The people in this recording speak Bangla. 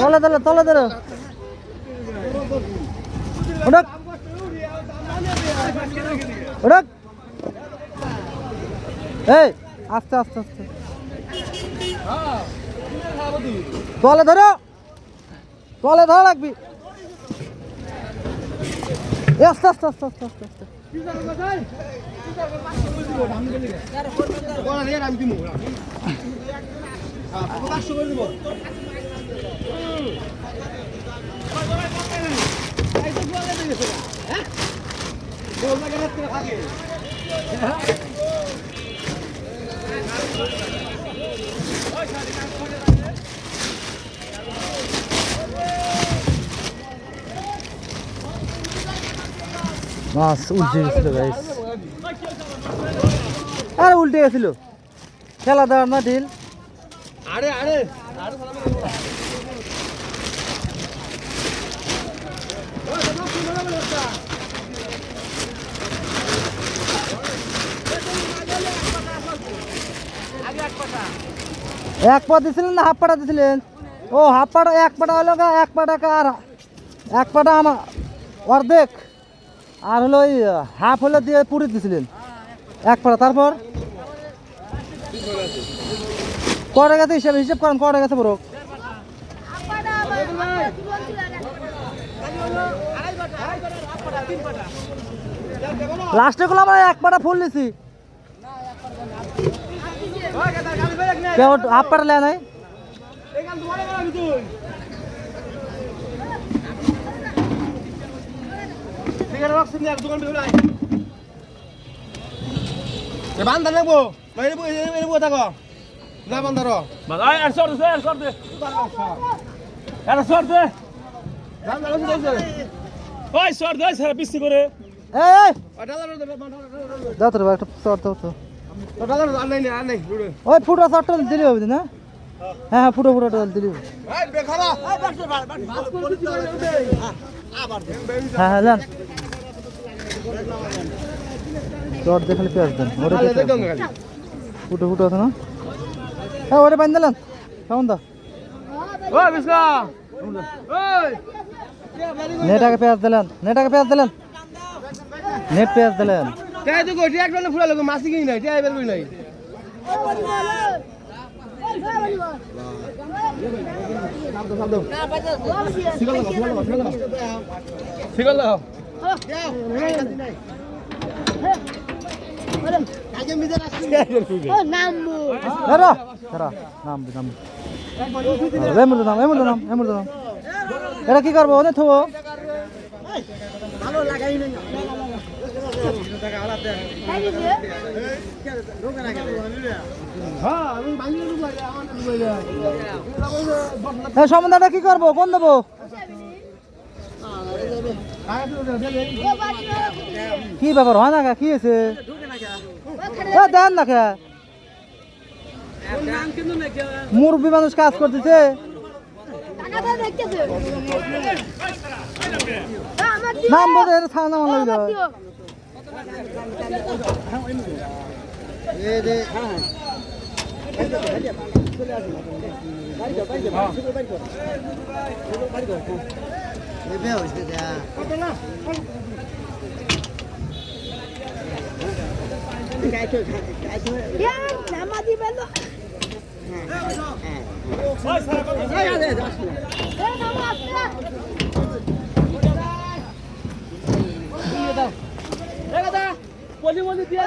তলে তলে তলে তলে ওটা ওটা এই, আস্তে আস্তে আস্তে। তলে ধরো। তলে ধরো লাগবি। আস্তে আস্তে আস্তে আস্তে আস্তে আস্তে। আমি দিমু। 500 করে দিব মাছ উল্টে গেছিল গাইস আরে উল্টে গেছিল। খেলা দেওয়ার না ঢিল আরে আরে। এক পা দিছিলেন না, হাফ পাটা দিছিলেন? ও, হাফ পাটা, এক পাটা হলো এক পাটা আর এক পাটা আমার অর্ধেক। আর হলো ওই হাফ হলো দিয়ে পুরি দিছিলেন। এক পাটা, তারপর? কটা গেছে হিসাব হিসাব করেন কটা গেছে বড়। লাস্টে গুলো আমরা এক পাটা ফুল নিছি। হাফ পাটা লেয় নাই? বান্ধা নেব নেব Ay, er sordu, er sordu. Er sordu. Ay sordu, ay sana pisti ওই ফুটো দিলি হবে না হ্যাঁ হ্যাঁ ফুটো ফুটোটা দিলি। হ্যাঁ হ্যাঁ যান চট দেখলে পেঁয়াজ দেন ওটা পেঁয়াজ দেন। ফুটো ফুটো আছে না হ্যাঁ ওটা বান্ধ দিলেন কেমন দা নেটাকে পেঁয়াজ দিলেন নেটাকে পেঁয়াজ দিলেন। নেট পেঁয়াজ দিলেন। মাসি কিনি নাই টিয়া এবার করি নাই? শিকল দাও এরা এরা নাম দি নাম এটা কি করব অনেক থবো হ্যাঁ হ্যাঁ সম্বন্ধটা কি করব কোন দেবো কি ব্যাপার হয় না কা? এ, দেন না মুরব্বী মানুষ কাজ করতেছে। নাম বোঝে এটা থানা নাম নামাজি বলি মলি দিয়া